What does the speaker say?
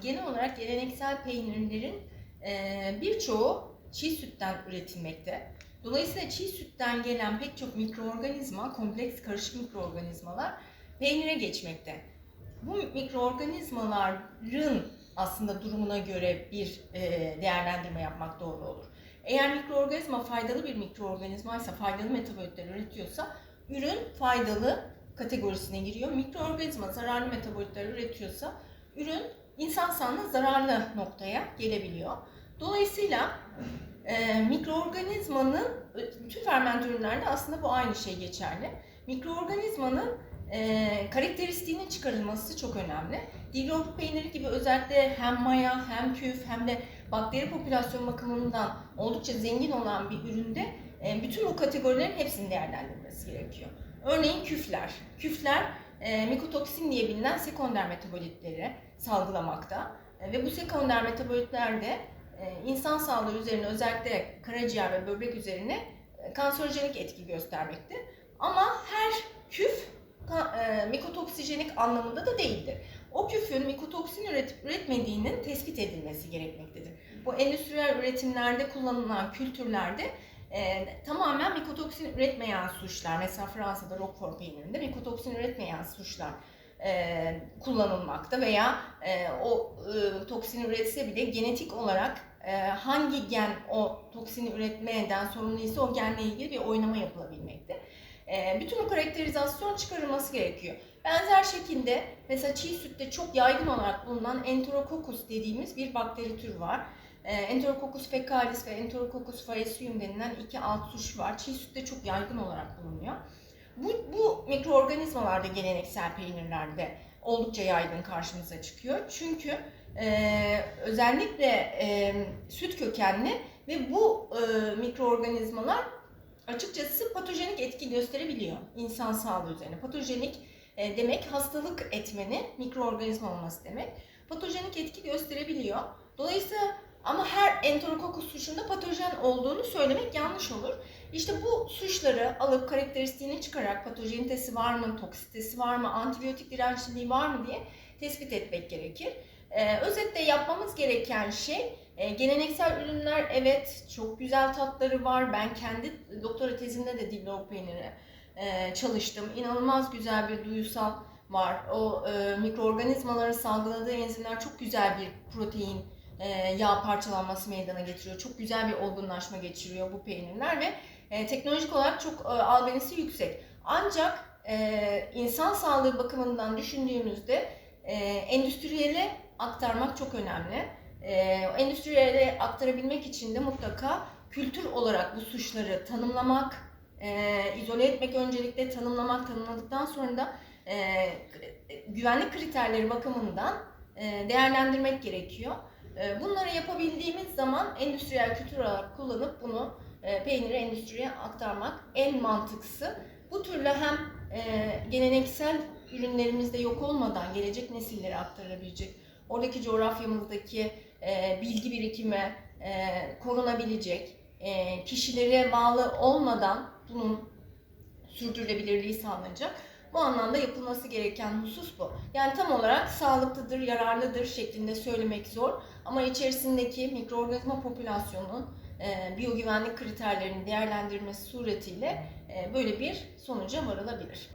genel olarak geleneksel peynirlerin e, birçoğu çiğ sütten üretilmekte. Dolayısıyla çiğ sütten gelen pek çok mikroorganizma, kompleks karışık mikroorganizmalar peynire geçmekte. Bu mikroorganizmaların aslında durumuna göre bir e, değerlendirme yapmak doğru olur. Eğer mikroorganizma faydalı bir mikroorganizmaysa, faydalı metabolitler üretiyorsa ürün faydalı kategorisine giriyor. Mikroorganizma zararlı metabolitler üretiyorsa ürün insan sağlığına zararlı noktaya gelebiliyor. Dolayısıyla e, mikroorganizmanın bütün ferment ürünlerde aslında bu aynı şey geçerli. Mikroorganizmanın e, karakteristiğinin çıkarılması çok önemli. Dilop peyniri gibi özellikle hem maya hem küf hem de bakteri popülasyon bakımından oldukça zengin olan bir üründe e, bütün bu kategorilerin hepsinin değerlendirilmesi gerekiyor. Örneğin küfler. Küfler e, mikotoksin diye bilinen sekonder metabolitleri salgılamakta. E, ve bu sekonder metabolitler de e, insan sağlığı üzerine özellikle karaciğer ve böbrek üzerine e, kanserojenik etki göstermekte. Ama her küf e, mikotoksijenik anlamında da değildir. O küfün mikotoksin üretip üretmediğinin tespit edilmesi gerekmektedir. Bu endüstriyel üretimlerde kullanılan kültürlerde e, tamamen mikotoksin üretmeyen suçlar, mesela Fransa'da Roquefort peynirinde mikotoksin üretmeyen suçlar e, kullanılmakta veya e, o e, toksini üretse bile genetik olarak e, hangi gen o toksini üretmeden sorumluysa o genle ilgili bir oynama yapılabilmekte. E, bütün bu karakterizasyon çıkarılması gerekiyor. Benzer şekilde mesela çiğ sütte çok yaygın olarak bulunan Enterococcus dediğimiz bir bakteri türü var. E, Enterococcus fecalis ve Enterococcus faecium denilen iki alt suç var. Çiğ sütte çok yaygın olarak bulunuyor. Bu, bu mikroorganizmalar da geleneksel peynirlerde oldukça yaygın karşımıza çıkıyor. Çünkü e, özellikle e, süt kökenli ve bu e, mikroorganizmalar açıkçası patojenik etki gösterebiliyor insan sağlığı üzerine. Patojenik e, demek hastalık etmeni mikroorganizma olması demek. Patojenik etki gösterebiliyor. Dolayısıyla ama her enterokokus suçunda patojen olduğunu söylemek yanlış olur. İşte bu suçları alıp karakteristiğini çıkararak patojenitesi var mı, toksitesi var mı, antibiyotik dirençliliği var mı diye tespit etmek gerekir. Ee, özetle yapmamız gereken şey e, geleneksel ürünler evet çok güzel tatları var. Ben kendi doktora tezimde de dillok peyniri e, çalıştım. İnanılmaz güzel bir duyusal var. O e, mikroorganizmaların salgıladığı enzimler çok güzel bir protein yağ parçalanması meydana getiriyor. Çok güzel bir olgunlaşma geçiriyor bu peynirler ve e, teknolojik olarak çok e, albenisi yüksek. Ancak e, insan sağlığı bakımından düşündüğümüzde e, endüstriyele aktarmak çok önemli. E, endüstriyele aktarabilmek için de mutlaka kültür olarak bu suçları tanımlamak, e, izole etmek öncelikle tanımlamak, tanımladıktan sonra da e, güvenlik kriterleri bakımından e, değerlendirmek gerekiyor. E, bunları yapabildiğimiz zaman endüstriyel kültür olarak kullanıp bunu e, peyniri endüstriye aktarmak en mantıklısı. Bu türlü hem e, geleneksel ürünlerimizde yok olmadan gelecek nesillere aktarılabilecek, oradaki coğrafyamızdaki e, bilgi birikimi e, korunabilecek, kişilere bağlı olmadan bunun sürdürülebilirliği sağlanacak. Bu anlamda yapılması gereken husus bu. Yani tam olarak sağlıklıdır, yararlıdır şeklinde söylemek zor. Ama içerisindeki mikroorganizma popülasyonunun e, biyogüvenlik kriterlerinin değerlendirilmesi suretiyle e, böyle bir sonuca varılabilir.